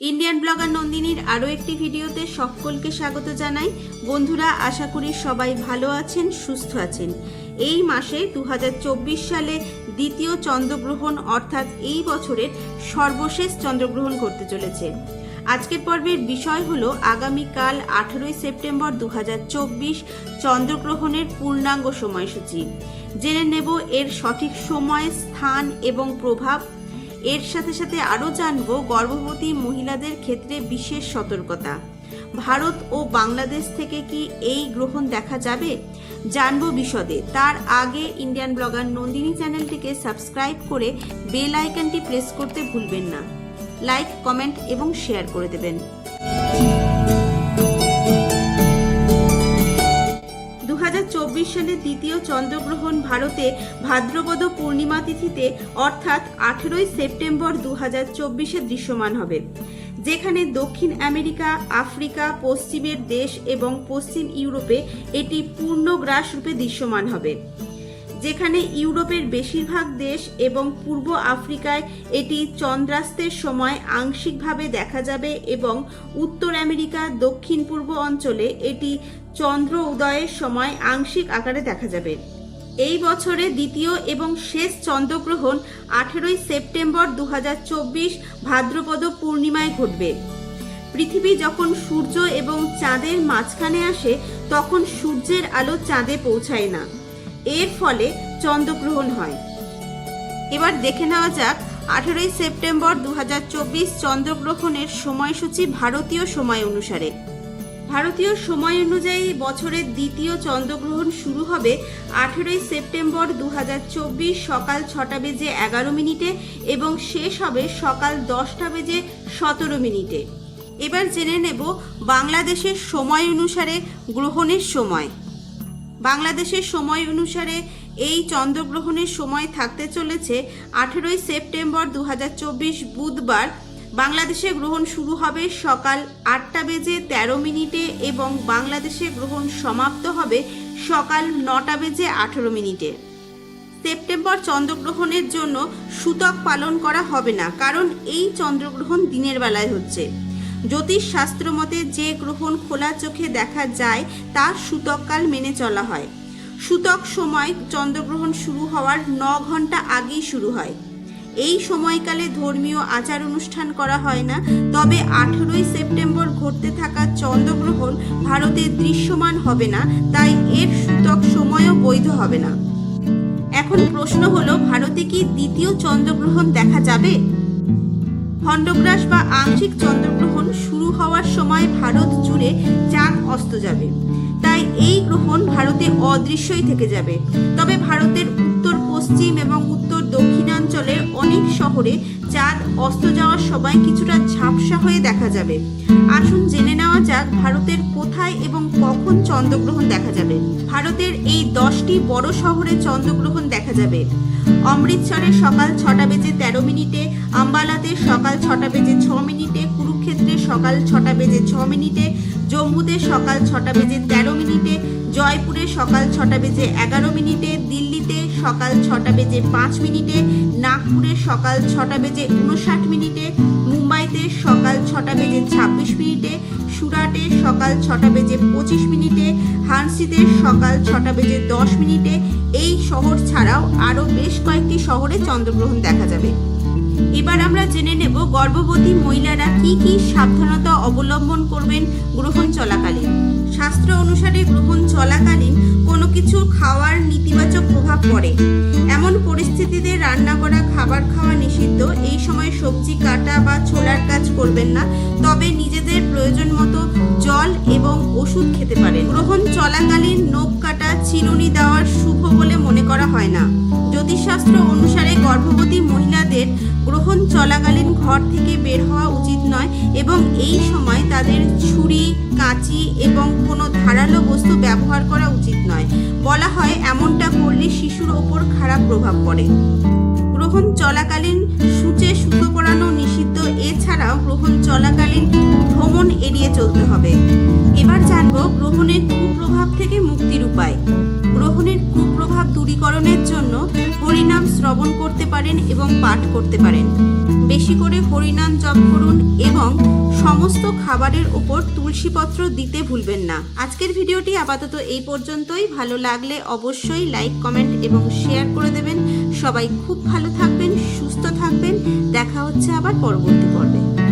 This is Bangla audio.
ইন্ডিয়ান ব্লগার নন্দিনীর আরও একটি ভিডিওতে সকলকে স্বাগত জানাই। বন্ধুরা, আশা করি সবাই ভালো আছেন, সুস্থ আছেন। এই মাসে দু সালে দ্বিতীয় চন্দ্রগ্রহণ অর্থাৎ এই বছরের সর্বশেষ চন্দ্রগ্রহণ করতে চলেছে। আজকের পর্বের বিষয় হলো আগামীকাল আঠেরোই সেপ্টেম্বর দু হাজার চব্বিশ চন্দ্রগ্রহণের পূর্ণাঙ্গ সময়সূচি। জেনে নেব এর সঠিক সময়, স্থান এবং প্রভাব এর সাথে সাথে আরও জানব গর্ভবতী মহিলাদের ক্ষেত্রে বিশেষ সতর্কতা। ভারত ও বাংলাদেশ থেকে কি এই গ্রহণ দেখা যাবে? জানব বিশদে। তার আগে ইন্ডিয়ান ব্লগার নন্দিনী চ্যানেলটিকে সাবস্ক্রাইব করে বেল আইকনটি প্রেস করতে ভুলবেন না। লাইক, কমেন্ট এবং শেয়ার করে দেবেন। সালে দ্বিতীয় চন্দ্রগ্রহণ ভারতে ভাদ্রপদ পূর্ণিমা তিথিতে, অর্থাৎ আঠেরোই সেপ্টেম্বর দু চব্বিশে দৃশ্যমান হবে, যেখানে দক্ষিণ আমেরিকা, আফ্রিকা, পশ্চিমের দেশ এবং পশ্চিম ইউরোপে এটি পূর্ণগ্রাস রূপে দৃশ্যমান হবে, যেখানে ইউরোপের বেশিরভাগ দেশ এবং পূর্ব আফ্রিকায় এটি চন্দ্রাস্তের সময় আংশিকভাবে দেখা যাবে এবং উত্তর আমেরিকা দক্ষিণ পূর্ব অঞ্চলে এটি চন্দ্র উদয়ের সময় আংশিক আকারে দেখা যাবে। এই বছরে দ্বিতীয় এবং শেষ চন্দ্রগ্রহণ আঠেরোই সেপ্টেম্বর দু হাজার চব্বিশ ভাদ্রপদ পূর্ণিমায় ঘটবে। পৃথিবী যখন সূর্য এবং চাঁদের মাঝখানে আসে, তখন সূর্যের আলো চাঁদে পৌঁছায় না। এর ফলে চন্দ্রগ্রহণ হয়। এবার দেখে নেওয়া যাক, আঠেরোই সেপ্টেম্বর দু হাজার চব্বিশ চন্দ্রগ্রহণের সময়সূচি ভারতীয় সময় অনুসারে। ভারতীয় সময় অনুযায়ী বছরের দ্বিতীয় চন্দ্রগ্রহণ শুরু হবে আঠেরোই সেপ্টেম্বর দু হাজার চব্বিশ সকাল ছটা বেজে এগারো মিনিটে এবং শেষ হবে সকাল দশটা বেজে সতেরো মিনিটে। এবার জেনে নেব বাংলাদেশের সময় অনুসারে গ্রহণের সময়। বাংলাদেশের সময় অনুসারে এই চন্দ্রগ্রহণের সময় থাকতে চলেছে আঠেরোই সেপ্টেম্বর দু হাজার চব্বিশ বুধবার বাংলাদেশে গ্রহণ শুরু হবে সকাল আটটা বেজে তেরো মিনিটে এবং বাংলাদেশে গ্রহণ সমাপ্ত হবে সকাল নটা বেজে আঠেরো মিনিটে। সেপ্টেম্বর চন্দ্রগ্রহণের জন্য সূতক পালন করা হবে না, কারণ এই চন্দ্রগ্রহণ দিনের বেলায় হচ্ছে। জ্যোতিষ শাস্ত্র মতে যে গ্রহণ খোলা চোখে দেখা যায় তা সূতককাল মেনে চলা হয়। সূতক সময় চন্দ্রগ্রহণ শুরু হওয়ার ন ঘণ্টা আগেই শুরু হয়। এই সময়কালে ধর্মীয় আচার অনুষ্ঠান করা হয় না, তবে আঠেরোই সেপ্টেম্বর ঘটতে থাকা চন্দ্রগ্রহণ ভারতে দৃশ্যমান হবে না, তাই এর সূতক সময়ও বৈধ হবে না। এখন প্রশ্ন হলো, ভারতে কি দ্বিতীয় চন্দ্রগ্রহণ দেখা যাবে? খণ্ডগ্রাস বা আংশিক চন্দ্রগ্রহণ শুরু হওয়ার সময় ভারত জুড়ে চাঁদ অস্ত যাবে। তাই এই গ্রহণ ভারতে অদৃশ্যই থেকে যাবে। তবে ভারতের উত্তর পশ্চিম এবং উত্তর অনেক শহরে চাঁদ অস্ত যাওয়ার সময় কিছুটা ঝাপসা হয়ে দেখা যাবে। আসুন জেনে নেওয়া যাক ভারতের কোথায় এবং কখন চন্দ্রগ্রহণ দেখা যাবে। ভারতের এই দশটি বড় শহরে চন্দ্রগ্রহণ দেখা যাবে। অমৃতসরে সকাল ছটা বেজে তেরো মিনিটে, আম্বালাতে সকাল ছটা বেজে ছ মিনিটে, কুরুক্ষেত্রে সকাল ছটা বেজে ছ মিনিটে, জম্মুতে সকাল ছটা বেজে তেরো মিনিটে, জয়পুরে সকাল ছটা বেজে এগারো মিনিটে, দিল্লিতে সকাল ছটা বেজে পাঁচ মিনিটে নাগপুরে সকাল ছটা বেজে উনষাট মিনিটে, মুম্বাইতে সকাল ছটা বেজে ছাব্বিশ মিনিটে, সুরাটে সকাল ছটা বেজে পঁচিশ মিনিটে, হানসিতে সকাল ছটা বেজে দশ মিনিটে। এই শহর ছাড়াও আরও বেশ কয়েকটি শহরে চন্দ্রগ্রহণ দেখা যাবে। এবার আমরা জেনে নেব গর্ভবতী মহিলারা কি কি সাবধানতা অবলম্বন করবেন গ্রহণ চলাকালীন। শাস্ত্র অনুসারে গ্রহণ চলাকালীন কোনো কিছু খাওয়ার নেতিবাচক প্রভাব পড়ে। এমন পরিস্থিতিতে রান্না করা খাবার খাওয়া নিষিদ্ধ, এই সময় সবজি কাটা বা ছোলার কাজ করবেন না, তবে নিজেদের প্রয়োজন মতো জল এবং ওষুধ খেতে পারেন। গ্রহণ চলাকালীন নখ কাটা, চিরুনি দেওয়ার শুভ বলে মনে করা হয় না। জ্যোতিষশাস্ত্র অনুসারে গর্ভবতী মহিলাদের গ্রহণ চলাকালীন ঘর থেকে বের হওয়া উচিত নয় এবং এই সময় তাদের ছুরি, কাঁচি এবং কোনো ধারালো বস্তু ব্যবহার করা উচিত নয়। বলা হয়, এমনটা করলে শিশুর ওপর খারাপ প্রভাব পড়ে। গ্রহণ চলাকালীন সূচে সুতো পরানো নিষিদ্ধ, এছাড়াও গ্রহণ চলাকালীন ভ্রমণ এড়িয়ে চলতে হবে। এবার জানব, গ্রহণের কুপ্রভাব থেকে মুক্তির উপায়। গ্রহণের কুপ্রভাব দূরীকরণের জন্য হরিনাম শ্রবণ করতে পারেন এবং পাঠ করতে পারেন। বেশি করে হরিনাম জপ করুন এবং সমস্ত খাবারের ওপর তুলসীপত্র দিতে ভুলবেন না। আজকের ভিডিওটি আপাতত এই পর্যন্তই। ভালো লাগলে অবশ্যই লাইক, কমেন্ট এবং শেয়ার করে দেবেন। সবাই খুব ভালো থাকবেন, সুস্থ থাকবেন। দেখা হচ্ছে আবার পরবর্তী পর্বে।